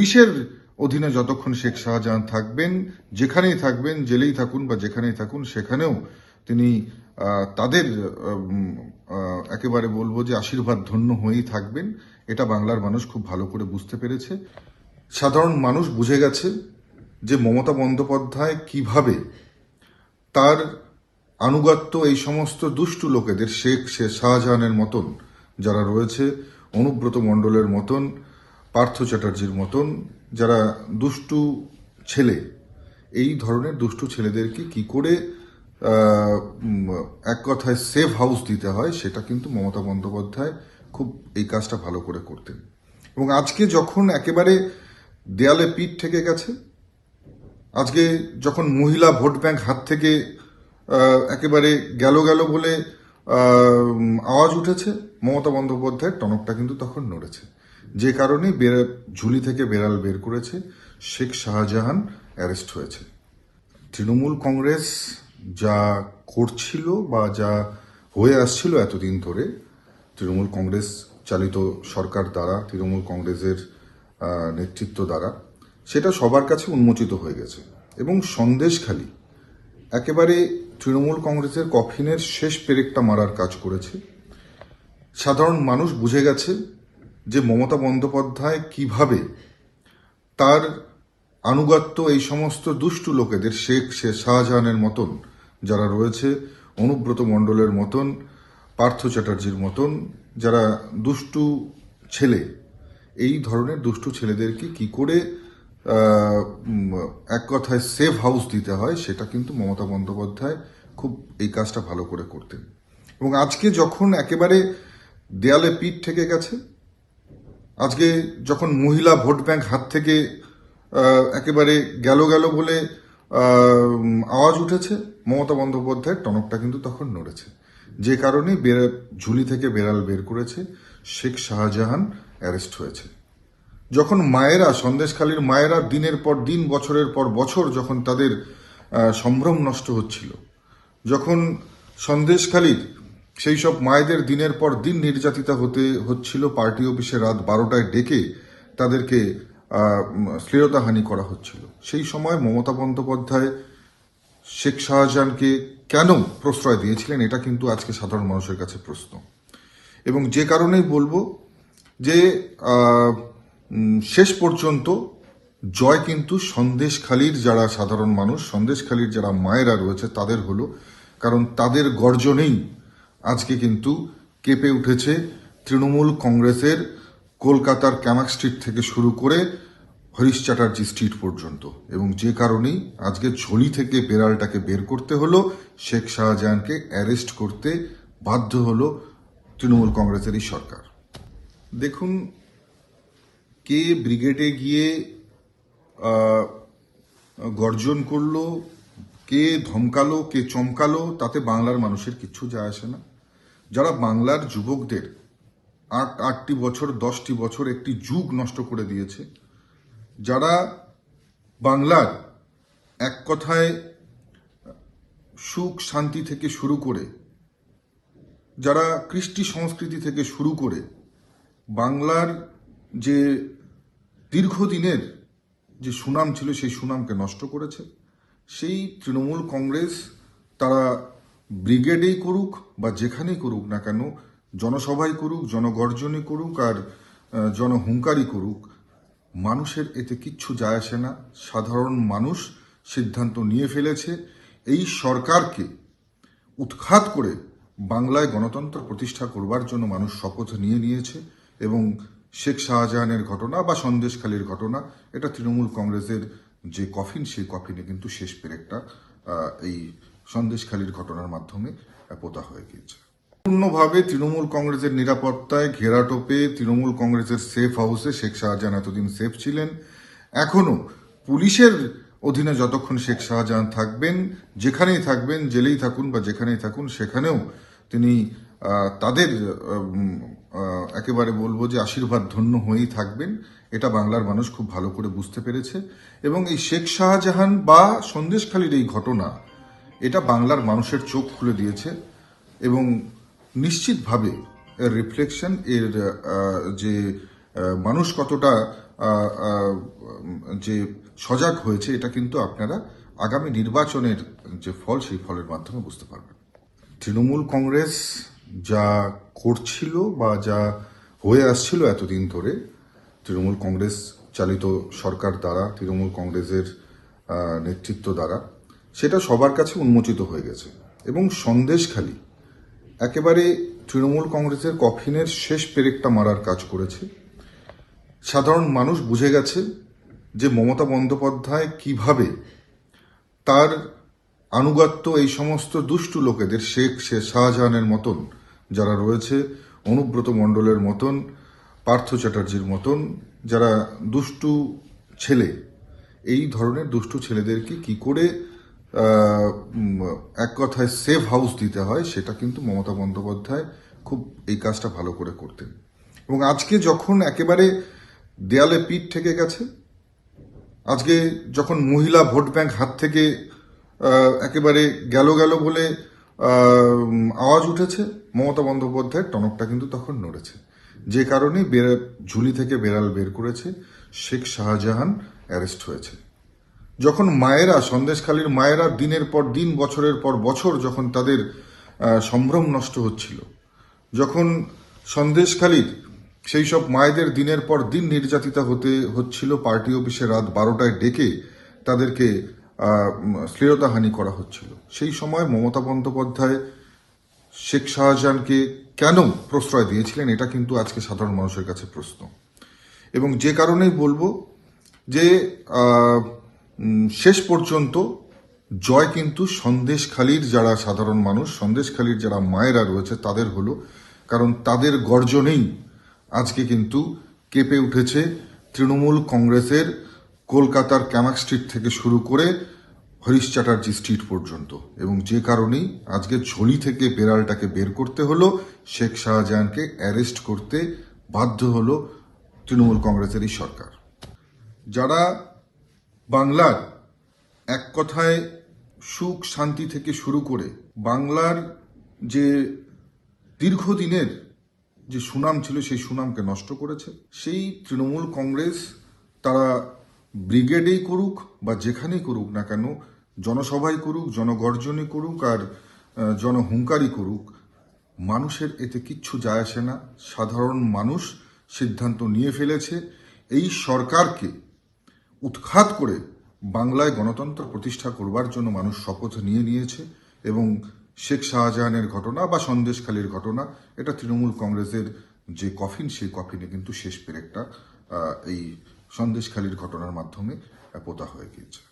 পুলিশের অধীনে যতক্ষণ শেখ শাহজাহান থাকবেন, যেখানেই থাকবেন, জেলেই থাকুন বা যেখানেই থাকুন, সেখানেও তিনি তাদের একেবারে বলব যে আশীর্বাদ ধন্য হয়েই থাকবেন। এটা বাংলার মানুষ খুব ভালো করে বুঝতে পেরেছে। সাধারণ মানুষ বুঝে গেছে যে মমতা বন্দ্যোপাধ্যায় কীভাবে তার আনুগত্য এই সমস্ত দুষ্টু লোকেদের শেখ শাহজাহানের মতন যারা রয়েছে, অনুব্রত মণ্ডলের মতন পার্থ চ্যাটার্জির মতন যারা দুষ্টু ছেলে, এই ধরনের দুষ্টু ছেলেদেরকে কি করে এক কথায় সেফ হাউস দিতে হয়, সেটা কিন্তু মমতা বন্দ্যোপাধ্যায় খুব এই কাজটা ভালো করে করতেন। এবং আজকে যখন একেবারে দেয়ালে পিঠ থেকে গেছে, আজকে যখন মহিলা ভোট ব্যাংক হাত থেকে একেবারে গেল গেল বলে আওয়াজ উঠেছে, মমতা বন্দ্যোপাধ্যায়ের টনকটা কিন্তু তখন নড়েছে। যে কারণে ঝুলি থেকে বেড়াল বের করেছে, শেখ শাহজাহান অ্যারেস্ট হয়েছে। তৃণমূল কংগ্রেস যা করছিল বা যা হয়ে আসছিল এতদিন ধরে, তৃণমূল কংগ্রেস চালিত সরকার দ্বারা, তৃণমূল কংগ্রেসের নেতৃত্ব দ্বারা, সেটা সবার কাছে উন্মোচিত হয়ে গেছে। এবং সন্দেশখালী একেবারে তৃণমূল কংগ্রেসের কফিনের শেষ পেরেকটা মারার কাজ করেছে। সাধারণ মানুষ বুঝে গেছে যে মমতা বন্দ্যোপাধ্যায় কীভাবে তার আনুগত্য এই সমস্ত দুষ্টু লোকেদের, শেখ, সে শাহজাহানের মতন যারা রয়েছে, অনুব্রত মণ্ডলের মতন, পার্থ চ্যাটার্জির মতন, যারা দুষ্টু ছেলে, এই ধরনের দুষ্টু ছেলেদেরকে কি করে এক কথায় সেফ হাউস দিতে হয়, সেটা কিন্তু মমতা বন্দ্যোপাধ্যায় খুব এই কাজটা ভালো করে করতেন। এবং আজকে যখন একেবারে দেয়ালে পিঠ থেকে গেছে আজকে যখন মহিলা ভোট ব্যাংক হাত থেকে একেবারে গেল গেল বলে আওয়াজ উঠেছে, মমতা বন্দ্যোপাধ্যায়ের টনকটা কিন্তু তখন নড়েছে। যে কারণে ঝুলি থেকে বেড়াল বের করেছে, শেখ শাহজাহান অ্যারেস্ট হয়েছে। যখন মায়েরা, সন্দেশখালীর মায়েরা দিনের পর দিন, বছরের পর বছর যখন তাদের সম্ভ্রম নষ্ট হচ্ছিল, যখন সন্দেশখালীর সেই সব মায়েদের দিনের পর দিন নির্যাতিতা হতে হচ্ছিল পার্টি অফিসে রাত বারোটায় ডেকে তাদেরকে শ্লীলতাহানি করা হচ্ছিল। সেই সময় মমতা বন্দ্যোপাধ্যায়, শেখ শাহজাহানকে কেন প্রশ্রয় দিয়েছিলেন এটা কিন্তু আজকে সাধারণ মানুষের কাছে প্রশ্ন। এবং যে কারণেই বলব যে শেষ পর্যন্ত জয় কিন্তু সন্দেশখালীর যারা সাধারণ মানুষ, সন্দেশখালীর যারা মায়েরা রয়েছে তাদের হলো, কারণ তাদের গর্জনেই আজকে কিন্তু কেঁপে উঠেছে তৃণমূল কংগ্রেসের কলকাতার ক্যামাক স্ট্রিট থেকে শুরু করে হরিশ চ্যাটার্জি স্ট্রিট পর্যন্ত। এবং যে কারণেই আজকে ঝুলি থেকে বেড়ালটাকে বের করতে হলো, শেখ শাহজাহানকে অ্যারেস্ট করতে বাধ্য হলো তৃণমূল কংগ্রেসেরই সরকার। দেখুন, কে ব্রিগেডে গিয়ে গর্জন করল কে ধমকালো, কে চমকালো, তাতে বাংলার মানুষের কিচ্ছু যায় আসে না। যারা বাংলার যুবকদের আট, আটটি বছর, দশটি বছর একটি যুগ নষ্ট করে দিয়েছে, যারা বাংলার এক কথায় সুখ, শান্তি থেকে শুরু করে, যারা কৃষ্টি সংস্কৃতি থেকে শুরু করে, বাংলার যে দীর্ঘদিনের যে সুনাম ছিল, সেই সুনামকে নষ্ট করেছে। সেই তৃণমূল কংগ্রেস তারা ব্রিগেডেই করুক বা যেখানেই করুক না কেন জনসভাই করুক জনগর্জনই করুক আর আহ, জনহুঙ্কারই করুক মানুষের এতে কিচ্ছু যায় আসে না। সাধারণ মানুষ সিদ্ধান্ত নিয়ে ফেলেছে। এই সরকারকে উৎখাত করে বাংলায় গণতন্ত্র প্রতিষ্ঠা করবার জন্য মানুষ শপথ নিয়ে নিয়েছে এবং শেখ শাহজাহানের ঘটনা বা সন্দেশখালীর ঘটনা এটা তৃণমূল কংগ্রেসের যে কফিন, সেই কফিনে কিন্তু শেষ পেরেকটা এই সন্দেশখালীর ঘটনার মাধ্যমে পোতা হয়ে গিয়েছে। পূর্ণভাবে তৃণমূল কংগ্রেসের নিরাপত্তায় ঘেরাটোপে তৃণমূল কংগ্রেসের সেফ হাউসে শেখ শাহজাহান এতদিন সেফ ছিলেন। এখনও পুলিশের অধীনে যতক্ষণ শেখ শাহজাহান থাকবেন, যেখানেই থাকবেন, জেলেই থাকুন বা যেখানেই থাকুন, সেখানেও তিনি তাদের একেবারে বলব যে আশীর্বাদ ধন্য হয়েই থাকবেন। এটা বাংলার মানুষ খুব ভালো করে বুঝতে পেরেছে। এবং এই শেখ শাহজাহান বা সন্দেশখালীর এই ঘটনা, এটা বাংলার মানুষের চোখ খুলে দিয়েছে। এবং নিশ্চিতভাবে এর রিফ্লেকশন এর যে মানুষ কতটা যে সজাগ হয়েছে, এটা কিন্তু আপনারা আগামী নির্বাচনের যে ফল, সেই ফলের মাধ্যমে বুঝতে পারবেন। তৃণমূল কংগ্রেস যা করছিল বা যা হয়ে আসছিল এতদিন ধরে তৃণমূল কংগ্রেস চালিত সরকার দ্বারা, তৃণমূল কংগ্রেসের নেতৃত্ব দ্বারা, সেটা সবার কাছে উন্মোচিত হয়ে গেছে। এবং সন্দেশখালী একেবারে তৃণমূল কংগ্রেসের কফিনের শেষ পেরেকটা মারার কাজ করেছে। সাধারণ মানুষ বুঝে গেছে যে মমতা বন্দ্যোপাধ্যায় কীভাবে তার আনুগত্য এই সমস্ত দুষ্টু লোকেদের, শেখ শেখ শাহজাহানের মতন যারা রয়েছে, অনুব্রত মণ্ডলের মতন পার্থ চ্যাটার্জির মতন যারা দুষ্টু ছেলে, এই ধরনের দুষ্টু ছেলেদেরকে কি করে এক কথায় সেফ হাউস দিতে হয়, সেটা কিন্তু মমতা বন্দ্যোপাধ্যায় খুব এই কাজটা ভালো করে করতেন। এবং আজকে যখন একেবারে দেয়ালে পিঠ থেকে গেছে, আজকে যখন মহিলা ভোট ব্যাংক হাত থেকে একেবারে গেল গেল বলে আওয়াজ উঠেছে, মমতা বন্দ্যোপাধ্যায়ের টনকটা কিন্তু তখন নড়েছে। যে কারণে ঝুলি থেকে বেড়াল বের করেছে, শেখ শাহজাহান অ্যারেস্ট হয়েছে। যখন মায়েরা, সন্দেশখালীর মায়েরা দিনের পর দিন, বছরের পর বছর যখন তাদের সম্ভ্রম নষ্ট হচ্ছিল, যখন সন্দেশখালীর সেই সব মায়েদের দিনের পর দিন নির্যাতিতা হতে হচ্ছিল, পার্টি অফিসে রাত বারোটায় ডেকে তাদেরকে শ্লীলতাহানি করা হচ্ছিল। সেই সময় মমতা বন্দ্যোপাধ্যায় শেখ শাহজাহানকে কেন প্রশ্রয় দিয়েছিলেন, এটা কিন্তু আজকে সাধারণ মানুষের কাছে প্রশ্ন। এবং যে কারণেই বলব যে শেষ পর্যন্ত জয় কিন্তু সন্দেশখালীর যারা সাধারণ মানুষ, সন্দেশখালীর যারা মায়েরা রয়েছে, তাদের হলো। কারণ তাদের গর্জনেই আজকে কিন্তু কেঁপে উঠেছে তৃণমূল কংগ্রেসের কলকাতার ক্যামাক স্ট্রিট থেকে শুরু করে হরিশ চ্যাটার্জি স্ট্রিট পর্যন্ত। এবং যে কারণেই আজকে ঝুলি থেকে বেড়ালটাকে বের করতে হলো, শেখ শাহজাহানকে অ্যারেস্ট করতে বাধ্য হলো তৃণমূল কংগ্রেসের এই সরকার। যারা বাংলার এক কথায় সুখ শান্তি থেকে শুরু করে বাংলার যে দীর্ঘদিনের যে সুনাম ছিল, সেই সুনামকে নষ্ট করেছে, সেই তৃণমূল কংগ্রেস তারা ব্রিগেডেই করুক বা যেখানেই করুক না কেন, জনসভাই করুক, জনগর্জনই করুক আর জনহুঙ্কারই করুক, মানুষের এতে কিচ্ছু যায় আসে না। সাধারণ মানুষ সিদ্ধান্ত নিয়ে ফেলেছে। এই সরকারকে উৎখাত করে বাংলায় গণতন্ত্র প্রতিষ্ঠা করবার জন্য মানুষ শপথ নিয়ে নিয়েছে এবং শেখ শাহজাহানের ঘটনা বা সন্দেশখালীর ঘটনা, এটা তৃণমূল কংগ্রেসের যে কফিন, সেই কফিনে কিন্তু শেষ পেরেকটা এই সন্দেশখালীর ঘটনার মাধ্যমে পোতা হয়ে গিয়েছে।